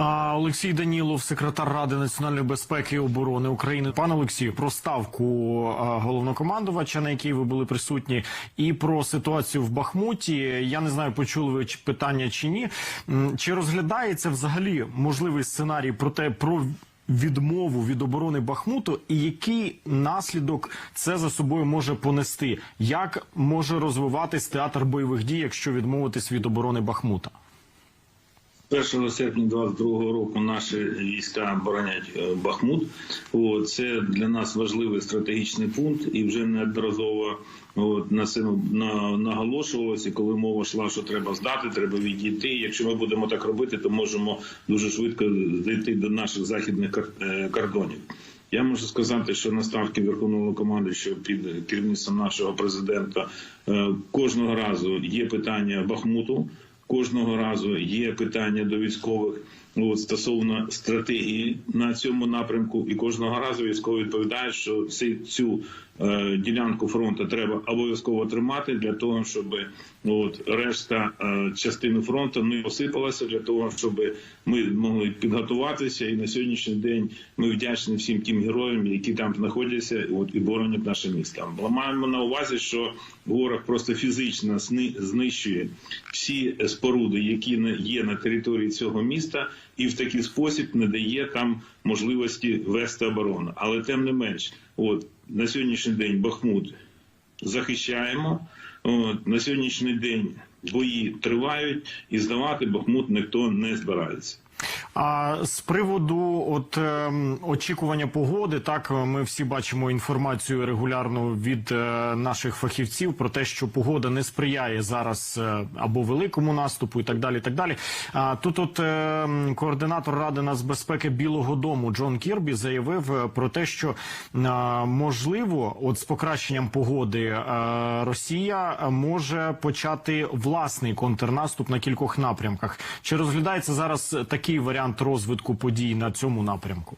Олексій Данілов, секретар Ради національної безпеки і оборони України. Пане Олексію, про ставку головнокомандувача, на якій ви були присутні, і про ситуацію в Бахмуті. Я не знаю, почули ви питання чи ні. Чи розглядається взагалі можливий сценарій про те, про відмову від оборони Бахмуту, і який наслідок це за собою може понести? Як може розвиватись театр бойових дій, якщо відмовитись від оборони Бахмута? 1 серпня 22 року наші війська боронять е, Бахмут. Це для нас важливий стратегічний пункт, і вже неодноразово от, наголошувалося, коли мова йшла, що треба здати, треба відійти. Якщо ми будемо так робити, то можемо дуже швидко зайти до наших західних е, кордонів. Я можу сказати, що на ставки Верховного командуючого під керівництвом нашого президента е, кожного разу є питання Бахмуту. Кожного разу є питання до військових от, стосовно стратегії на цьому напрямку, і кожного разу військові відповідають, що цей, цю е, ділянку фронту треба обов'язково тримати для того, щоб от, решта е, частини фронту не посипалася, для того, щоб ми могли підготуватися. І на сьогоднішній день ми вдячні всім тим героям, які там знаходяться, от і боронять наше місто. Маємо на увазі, що ворог просто фізично зни- знищує всі споруди, які є на території цього міста, і в такий спосіб не дає там можливості вести оборону. Але тим не менш, от на сьогоднішній день Бахмут захищаємо. От, на сьогоднішній день бої тривають, і здавати Бахмут ніхто не збирається. А з приводу от ем, очікування погоди, так ми всі бачимо інформацію регулярно від е, наших фахівців про те, що погода не сприяє зараз е, або великому наступу, і так далі. і Так далі. А тут, от ем, координатор ради нацбезпеки Білого Дому Джон Кірбі заявив е, про те, що е, можливо, от з покращенням погоди е, Росія може почати власний контрнаступ на кількох напрямках. Чи розглядається зараз такий варіант розвитку подій на цьому напрямку?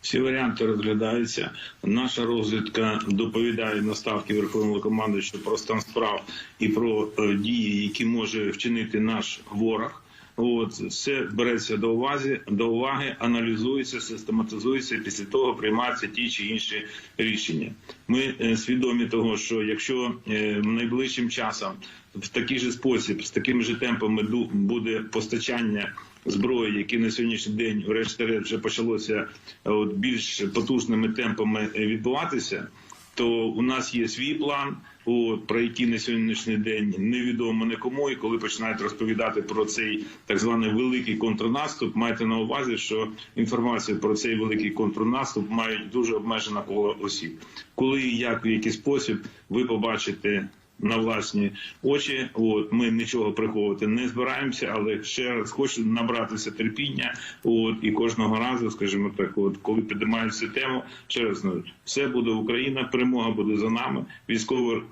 Всі варіанти розглядаються. Наша розвідка доповідає на ставки Верховного командуючого про стан справ і про е, дії, які може вчинити наш ворог. От все береться до уваги, до уваги, аналізується, систематизується. і Після того приймаються ті чи інші рішення. Ми е, свідомі того, що якщо е, найближчим часом в такий же спосіб, з такими ж темпами буде постачання зброї, які на сьогоднішній день, врешті-решт, вже почалося е, от, більш потужними темпами е, відбуватися, то у нас є свій план, от, про який на сьогоднішній день невідомо нікому. І коли починають розповідати про цей так званий великий контрнаступ, майте на увазі, що інформацію про цей великий контрнаступ мають дуже обмежене коло осіб. Коли і як в який спосіб ви побачите на власні очі. От ми нічого приховувати не збираємося, але ще раз хочу набратися терпіння. От і кожного разу, скажімо так, от коли піднімають цю тему, ще раз говорю, все буде Україна, перемога буде за нами. Військові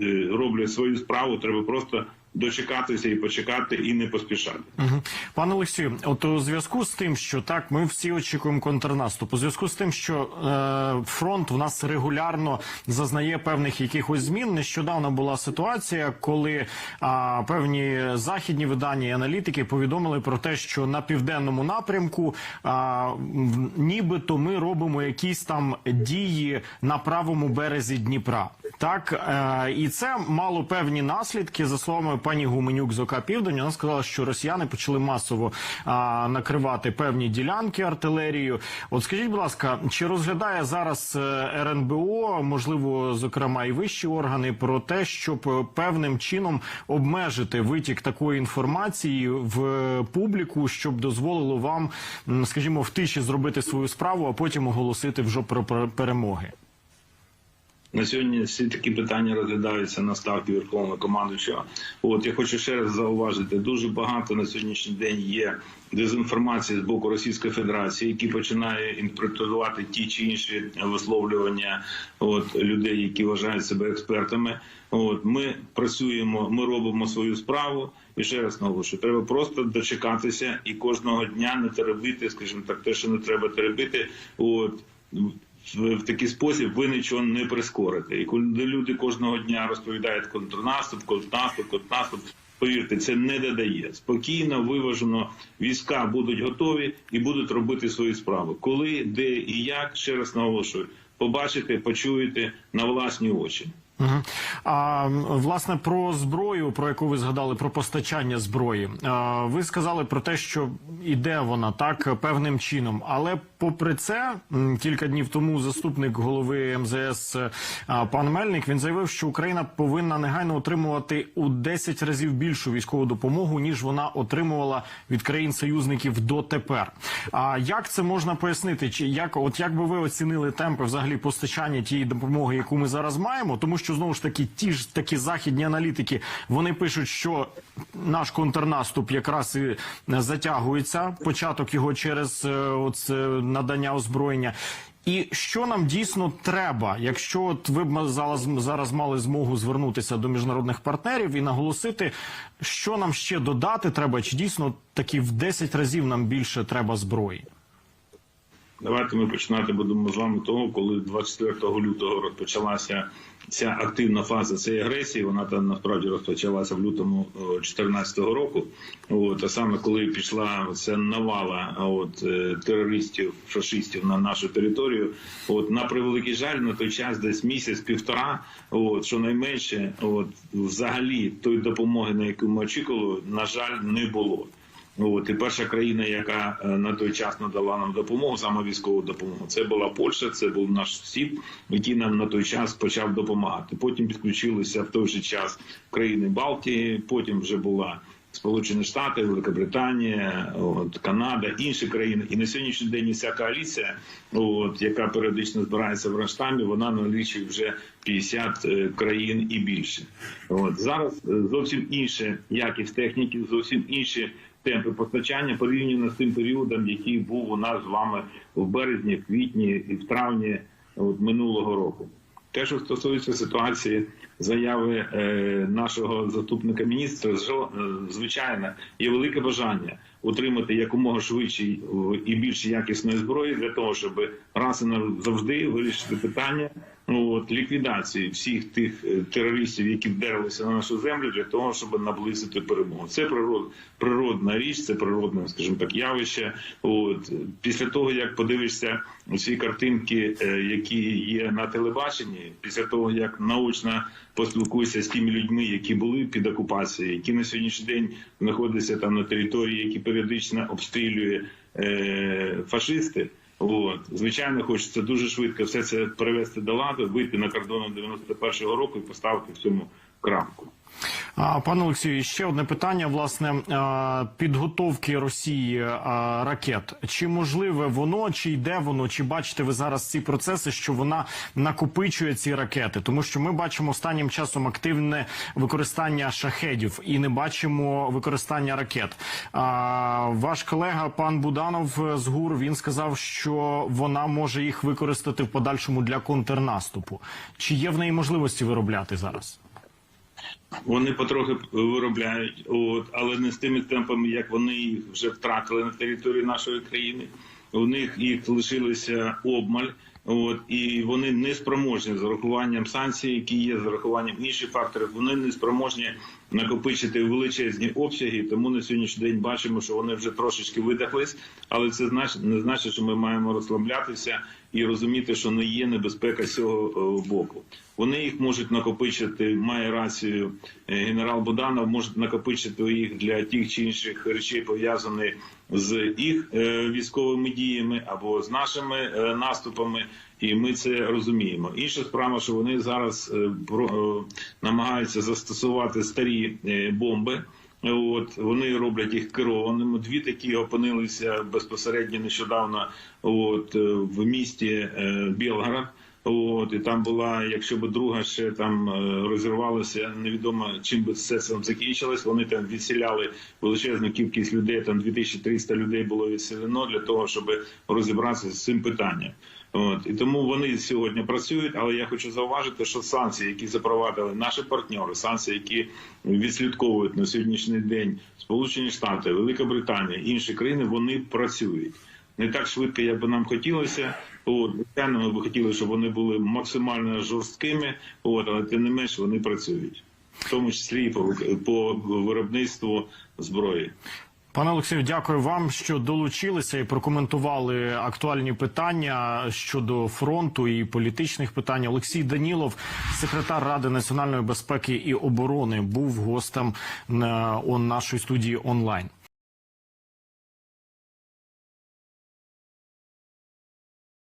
е, роблять свою справу. Треба просто дочекатися і почекати, і не поспішати. Мгм. Пане Олексію, от у зв'язку з тим, що так ми всі очікуємо контрнаступ, у зв'язку з тим, що е, фронт в нас регулярно зазнає певних якихось змін. Нещодавно була ситуація, коли а, певні західні видання і аналітики повідомили про те, що на південному напрямку а, нібито ми робимо якісь там дії на правому березі Дніпра. Так е, і це мало певні наслідки за словами пані Гуменюк з ОК Південь. Вона сказала, що росіяни почали масово накривати певні ділянки артилерією. От скажіть, будь ласка, чи розглядає зараз е, РНБО, можливо, зокрема і вищі органи, про те, щоб певним чином обмежити витік такої інформації в публіку, щоб дозволило вам, скажімо, в тиші зробити свою справу, а потім оголосити вже про перемоги? На сьогодні всі такі питання розглядаються на ставці Верховного командуючого. От я хочу ще раз зауважити, дуже багато на сьогоднішній день є дезінформації з боку Російської Федерації, які починає інтерпретувати ті чи інші висловлювання от людей, які вважають себе експертами. От ми працюємо, ми робимо свою справу. І ще раз наголошую, треба просто дочекатися і кожного дня не теребити, скажімо так, те, що не треба теребити. От в, такий спосіб ви нічого не прискорите. І коли люди кожного дня розповідають контрнаступ, контрнаступ, контрнаступ, Повірте, це не додає. Спокійно, виважено, війська будуть готові і будуть робити свої справи. Коли, де і як, ще раз наголошую, побачите, почуєте на власні очі. Мгм. А власне про зброю, про яку ви згадали, про постачання зброї. А, Ви сказали про те, що іде вона так певним чином. Але попри це, кілька днів тому заступник голови МЗС пан Мельник він заявив, що Україна повинна негайно отримувати у 10 разів більшу військову допомогу ніж вона отримувала від країн-союзників дотепер. А як це можна пояснити? Чи як от як би ви оцінили темпи взагалі постачання тієї допомоги, яку ми зараз маємо? Тому що знову ж таки ті ж такі західні аналітики вони пишуть, що наш контрнаступ якраз і затягується. Початок його через е, оце надання озброєння. І що нам дійсно треба, якщо от ви б зараз, зараз мали змогу звернутися до міжнародних партнерів і наголосити, що нам ще додати треба, чи дійсно таки в 10 разів нам більше треба зброї? Давайте ми починати будемо з вами того, коли 24 лютого розпочалася ця активна фаза цієї агресії. Вона там насправді розпочалася в лютому 2014 року. От а саме коли пішла ця навала от е, терористів, фашистів на нашу територію. От на превеликий жаль, на той час десь місяць-півтора, от щонайменше, от взагалі тої допомоги, на яку ми очікували, на жаль, не було. От і перша країна, яка е, на той час надала нам допомогу, саме військову допомогу, це була Польща. Це був наш сусід, який нам на той час почав допомагати. Потім підключилися в той же час країни Балтії. Потім вже була Сполучені Штати, Велика Британія, от Канада, інші країни. І на сьогоднішній день ця коаліція, от яка періодично збирається в Рамштамі, вона налічує вже 50 е, країн і більше. От зараз е, зовсім інша якість техніки, зовсім інші темпи постачання порівняно з тим періодом, який був у нас з вами в березні, квітні і в травні от, минулого року. Те, що стосується ситуації заяви е, нашого заступника міністра, е, звичайно, є велике бажання отримати якомога швидше і більш якісної зброї для того, щоб раз і назавжди вирішити питання от, ліквідації всіх тих е, терористів, які вдерлися на нашу землю, для того, щоб наблизити перемогу. Це природ, природна річ, це природне, скажімо так, явище. От після того, як подивишся ці картинки, е, які є на телебаченні, після того як наочно поспілкуєшся з тими людьми, які були під окупацією, які на сьогоднішній день знаходяться там на території, які періодично обстрілює е, фашисти. От. Звичайно, хочеться дуже швидко все це привести до ладу, вийти на кордону 91-го року і поставити в цьому крапку. Пане Олексію, ще одне питання. Власне, підготовки Росії ракет. Чи можливе воно, чи йде воно, чи бачите ви зараз ці процеси, що вона накопичує ці ракети? Тому що ми бачимо останнім часом активне використання шахедів і не бачимо використання ракет. Ваш колега пан Буданов з ГУР він сказав, що вона може їх використати в подальшому для контрнаступу. Чи є в неї можливості виробляти зараз? Вони потрохи виробляють, от, але не з тими темпами, як вони їх вже втратили на території нашої країни. У них їх лишилося обмаль. От і вони не спроможні з урахуванням санкцій, які є з урахуванням інших факторів. Вони не спроможні накопичити величезні обсяги. Тому на сьогоднішній день бачимо, що вони вже трошечки видихлись, але це не значить, що ми маємо розслаблятися і розуміти, що не є небезпека з цього е, боку. Вони їх можуть накопичити, має рацію е, генерал Буданов, можуть накопичити їх для тих чи інших речей, пов'язаних з їх е, військовими діями або з нашими наступами. І ми це розуміємо. Інша справа, що вони зараз намагаються застосувати старі бомби. От вони роблять їх керованими. Дві такі опинилися безпосередньо нещодавно. От в місті е, Білгород. От і там була, якщо б друга ще там е, розірвалася, невідомо чим би це закінчилось. Вони там відселяли величезну кількість людей. Там 2300 людей було відселено для того, щоб розібратися з цим питанням. От і тому вони сьогодні працюють. Але я хочу зауважити, що санкції, які запровадили наші партнери, санкції, які відслідковують на сьогоднішній день Сполучені Штати, Велика Британія, інші країни, вони працюють не так швидко, як би нам хотілося. От, звичайно, ми б хотіли, щоб вони були максимально жорсткими. От, але тим не менш вони працюють. в тому числі і по, по виробництву зброї. Пане Олексію, дякую вам, що долучилися і прокоментували актуальні питання щодо фронту і політичних питань. Олексій Данілов, секретар Ради національної безпеки і оборони, був гостем на нашій студії онлайн.